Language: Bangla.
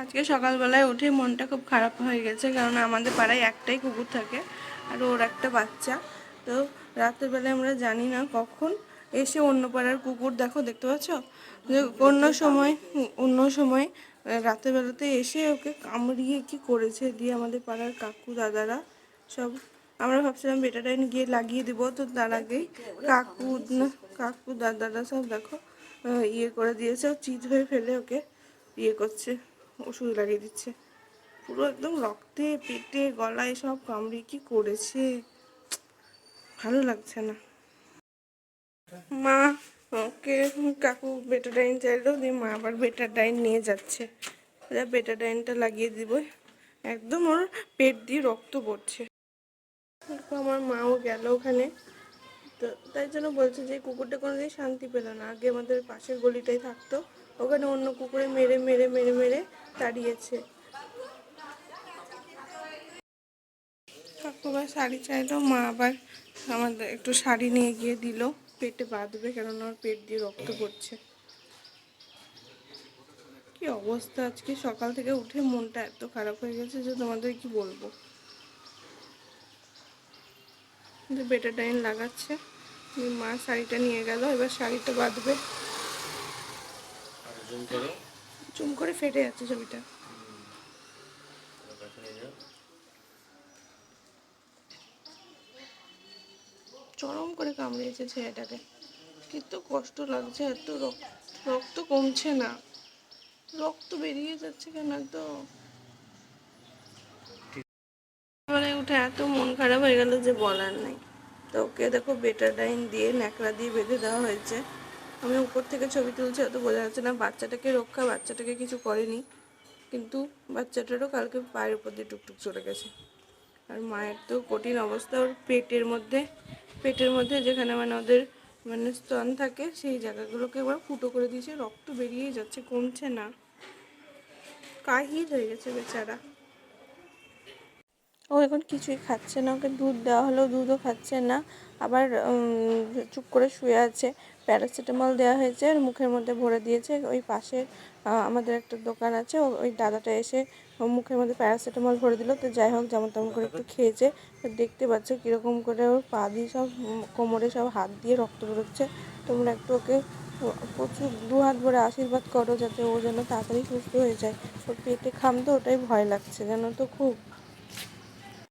আজকে সকালবেলায় উঠে মনটা খুব খারাপ হয়ে গেছে, কারণ আমাদের পাড়ায় একটাই কুকুর থাকে আর ওর একটা বাচ্চা। তো রাতের বেলায় আমরা জানি না কখন এসে অন্য পাড়ার কুকুর, দেখো দেখতে পাচ্ছ? যে অন্য সময় অন্য সময় রাতের বেলাতে এসে ওকে কামড়িয়ে কি করেছে দিয়ে আমাদের পাড়ার কাকু, দাদারা সব, আমরা ভাবছিলাম বেটাটাইন গিয়ে লাগিয়ে দিব, তো তার আগেই কাকু কাকু, দাদারা সব দেখো ইয়ে করে দিয়েছে চিত হয়ে ফেলে ওকে ইয়ে করছে। ওষুধ লাগিয়ে দিচ্ছে। পুরো একদম রক্তে, পেটে, গলায় সব কামড়িয়ে কি করেছে? ভালো লাগছে না। মা, ওকে কাকু বেটাডাইন চাইলো দিয়ে মা আবার বেটাডাইন নিয়ে যাচ্ছে। বেটাডাইনটা লাগিয়ে দিব একদম ওর পেট দিয়ে রক্ত পড়ছে। আমার মাও গেল ওখানে। তো তাই জন্য বলছে যে, কুকুরটা কোনোদিন শান্তি পেল না। আগে আমাদের পাশের গলিটাই থাকতো। ওখানে অন্য কুকুরে মেরে মেরে মেরে মেরে তাড়িয়েছে। কাকু শাড়ি চাইলো, মা আবার আমাদের একটু শাড়ি নিয়ে গিয়ে দিল, পেটে বাঁধবে কেননা ওর পেট দিয়ে রক্ত পড়ছে। কি অবস্থা আজকে? সকাল থেকে উঠে মনটা এত খারাপ হয়ে গেছে যে তোমাদের কি বলব? ডাইন লাগাচ্ছে। মা শাড়িটা নিয়ে গেল, এবার শাড়িটা বাঁধবে। জুম করো। চুম করে ফেটে যাচ্ছে ছবিটা। চরম করে কামড়িয়েছে ছেলেটাকে। কিন্তু কষ্ট লাগছে, এত রক্ত রক্ত কমছে না। রক্ত বেরিয়ে যাচ্ছে কেন তো মানে উঠে এত মন খারাপ হয়ে গেল যে বলার নাই। তো ওকে দেখো বেটাডাইন দিয়ে ন্যাকড়া দিয়ে বেঁধে দেওয়া হয়েছে। আমি উপর থেকে ছবি তুলছি, অত বোঝা যাচ্ছে না বাচ্চাটাকে রক্ষা, বাচ্চাটাকে কিছু করেনি। কিন্তু বাচ্চাটারও কালকে পায়ের উপর দিয়ে টুকটুক চলে গেছে। আর মায়ের তো কঠিন অবস্থা, ওর পেটের মধ্যে পেটের মধ্যে যেখানে মানে ওদের মানে স্তন থাকে, সেই জায়গাগুলোকে এবার ফুটো করে দিয়েছে, রক্ত বেরিয়েই যাচ্ছে, কমছে না। কাহিল হয়ে গেছে বেচারা। ও এখন কিছুই খাচ্ছে না, ওকে দুধ দেওয়া হলেও দুধও খাচ্ছে না। আবার চুপ করে শুয়ে আছে। প্যারাসিটামল দেওয়া হয়েছে, আর মুখের মধ্যে ভরে দিয়েছে। ওই পাশে আমাদের একটা দোকান আছে ওই দাদাটা এসে মুখের মধ্যে প্যারাসিটামল ভরে দিল। তো যাই হোক, যেমন তেমন করে একটু খেয়েছে। দেখতে পাচ্ছ কীরকম করে ওর পা দিয়ে সব কোমরে সব হাত দিয়ে রক্ত বেরোচ্ছে। তোমরা একটু ওকে প্রচুর দু হাত ভরে আশীর্বাদ করো, যাতে ও যেন তাড়াতাড়ি সুস্থ হয়ে যায়। ওর পেটে খাম তো ওটাই ভয় লাগছে, জানো তো খুব।